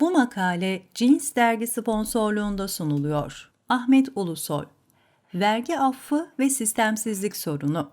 Bu makale Cins dergi sponsorluğunda sunuluyor. Ahmet Ulusoy Vergi affı ve sistemsizlik sorunu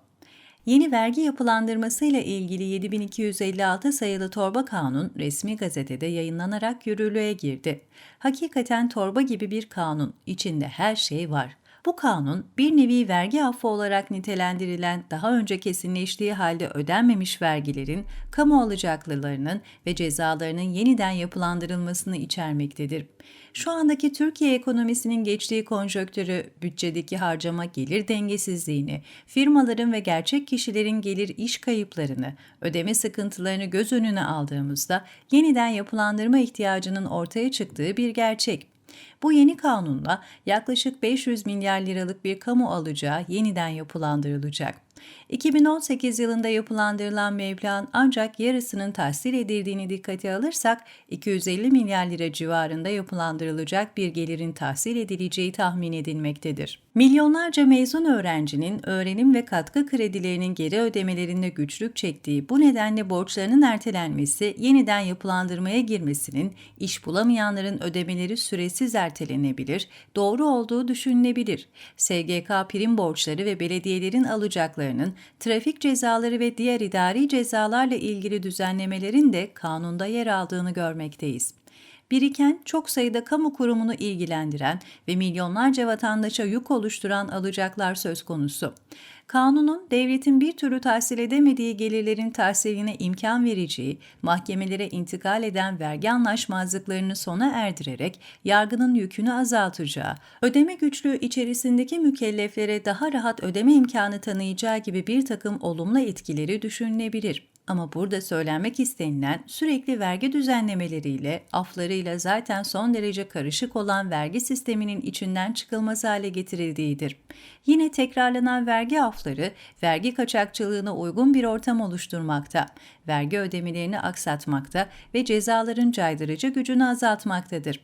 Yeni vergi yapılandırması ile ilgili 7256 sayılı torba kanun resmi gazetede yayınlanarak yürürlüğe girdi. Hakikaten torba gibi bir kanun, içinde her şey var. Bu kanun bir nevi vergi affı olarak nitelendirilen daha önce kesinleştiği halde ödenmemiş vergilerin, kamu alacaklılarının ve cezalarının yeniden yapılandırılmasını içermektedir. Şu andaki Türkiye ekonomisinin geçtiği konjöktürü, bütçedeki harcama gelir dengesizliğini, firmaların ve gerçek kişilerin gelir iş kayıplarını, ödeme sıkıntılarını göz önüne aldığımızda yeniden yapılandırma ihtiyacının ortaya çıktığı bir gerçek. Bu yeni kanunla yaklaşık 500 milyar liralık bir kamu alacağı yeniden yapılandırılacak. 2018 yılında yapılandırılan meblağın ancak yarısının tahsil edildiğini dikkate alırsak 250 milyar lira civarında yapılandırılacak bir gelirin tahsil edileceği tahmin edilmektedir. Milyonlarca mezun öğrencinin öğrenim ve katkı kredilerinin geri ödemelerinde güçlük çektiği bu nedenle borçlarının ertelenmesi, yeniden yapılandırmaya girmesinin iş bulamayanların ödemeleri süresiz ertelenebilir, doğru olduğu düşünülebilir. SGK prim borçları ve belediyelerin alacaklarının trafik cezaları ve diğer idari cezalarla ilgili düzenlemelerin de kanunda yer aldığını görmekteyiz biriken çok sayıda kamu kurumunu ilgilendiren ve milyonlarca vatandaşa yük oluşturan alacaklar söz konusu. Kanunun devletin bir türlü tahsil edemediği gelirlerin tahsiline imkan vereceği, mahkemelere intikal eden vergi anlaşmazlıklarını sona erdirerek yargının yükünü azaltacağı, ödeme güçlüğü içerisindeki mükelleflere daha rahat ödeme imkanı tanıyacağı gibi bir takım olumlu etkileri düşünülebilir. Ama burada söylenmek istenilen sürekli vergi düzenlemeleriyle, aflarıyla zaten son derece karışık olan vergi sisteminin içinden çıkılmaz hale getirildiğidir. Yine tekrarlanan vergi afları, vergi kaçakçılığına uygun bir ortam oluşturmakta, vergi ödemelerini aksatmakta ve cezaların caydırıcı gücünü azaltmaktadır.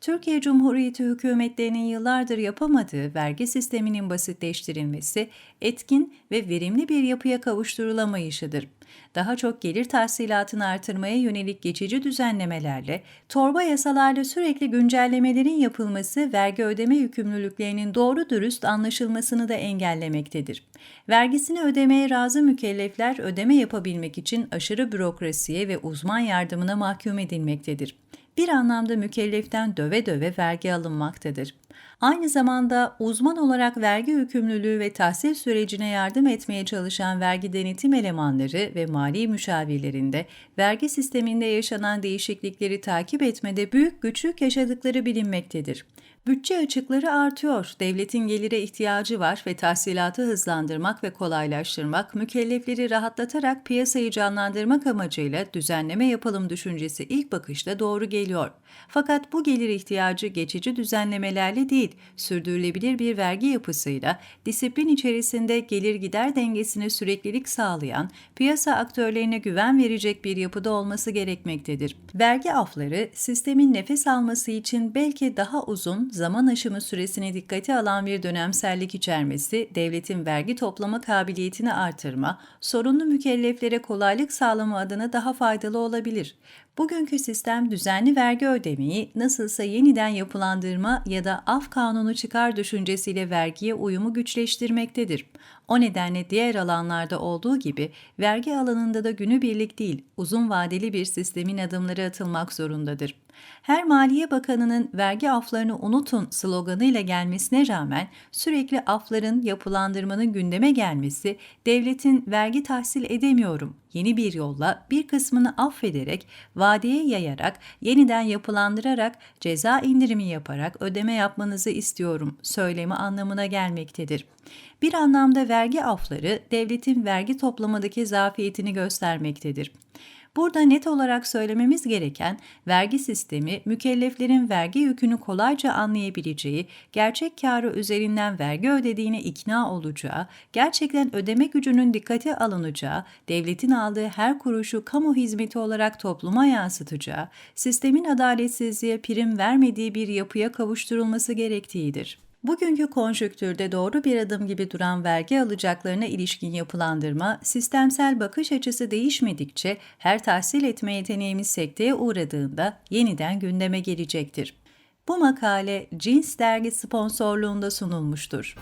Türkiye Cumhuriyeti hükümetlerinin yıllardır yapamadığı vergi sisteminin basitleştirilmesi, etkin ve verimli bir yapıya kavuşturulamayışıdır. Daha çok gelir tahsilatını artırmaya yönelik geçici düzenlemelerle, torba yasalarla sürekli güncellemelerin yapılması vergi ödeme yükümlülüklerinin doğru dürüst anlaşılmasını da engellemektedir. Vergisini ödemeye razı mükellefler ödeme yapabilmek için aşırı bürokrasiye ve uzman yardımına mahkum edilmektedir bir anlamda mükelleften döve döve vergi alınmaktadır. Aynı zamanda uzman olarak vergi yükümlülüğü ve tahsil sürecine yardım etmeye çalışan vergi denetim elemanları ve mali müşavirlerinde vergi sisteminde yaşanan değişiklikleri takip etmede büyük güçlük yaşadıkları bilinmektedir. Bütçe açıkları artıyor, devletin gelire ihtiyacı var ve tahsilatı hızlandırmak ve kolaylaştırmak, mükellefleri rahatlatarak piyasayı canlandırmak amacıyla düzenleme yapalım düşüncesi ilk bakışta doğru geliyor. Fakat bu gelir ihtiyacı geçici düzenlemelerle değil, sürdürülebilir bir vergi yapısıyla, disiplin içerisinde gelir gider dengesine süreklilik sağlayan, piyasa aktörlerine güven verecek bir yapıda olması gerekmektedir. Vergi afları, sistemin nefes alması için belki daha uzun, zaman aşımı süresini dikkate alan bir dönemsellik içermesi, devletin vergi toplama kabiliyetini artırma, sorunlu mükelleflere kolaylık sağlama adına daha faydalı olabilir. Bugünkü sistem düzenli vergi ödemeyi nasılsa yeniden yapılandırma ya da af kanunu çıkar düşüncesiyle vergiye uyumu güçleştirmektedir. O nedenle diğer alanlarda olduğu gibi vergi alanında da günübirlik değil, uzun vadeli bir sistemin adımları atılmak zorundadır. Her Maliye Bakanı'nın vergi aflarını unutun sloganıyla gelmesine rağmen sürekli afların yapılandırmanın gündeme gelmesi, devletin vergi tahsil edemiyorum, yeni bir yolla bir kısmını affederek, vadeye yayarak, yeniden yapılandırarak, ceza indirimi yaparak ödeme yapmanızı istiyorum söylemi anlamına gelmektedir. Bir anlamda vergi afları devletin vergi toplamadaki zafiyetini göstermektedir. Burada net olarak söylememiz gereken vergi sistemi mükelleflerin vergi yükünü kolayca anlayabileceği, gerçek karı üzerinden vergi ödediğine ikna olacağı, gerçekten ödeme gücünün dikkate alınacağı, devletin aldığı her kuruşu kamu hizmeti olarak topluma yansıtacağı, sistemin adaletsizliğe prim vermediği bir yapıya kavuşturulması gerektiğidir. Bugünkü konjüktürde doğru bir adım gibi duran vergi alacaklarına ilişkin yapılandırma, sistemsel bakış açısı değişmedikçe her tahsil etme yeteneğimiz sekteye uğradığında yeniden gündeme gelecektir. Bu makale Cins dergi sponsorluğunda sunulmuştur.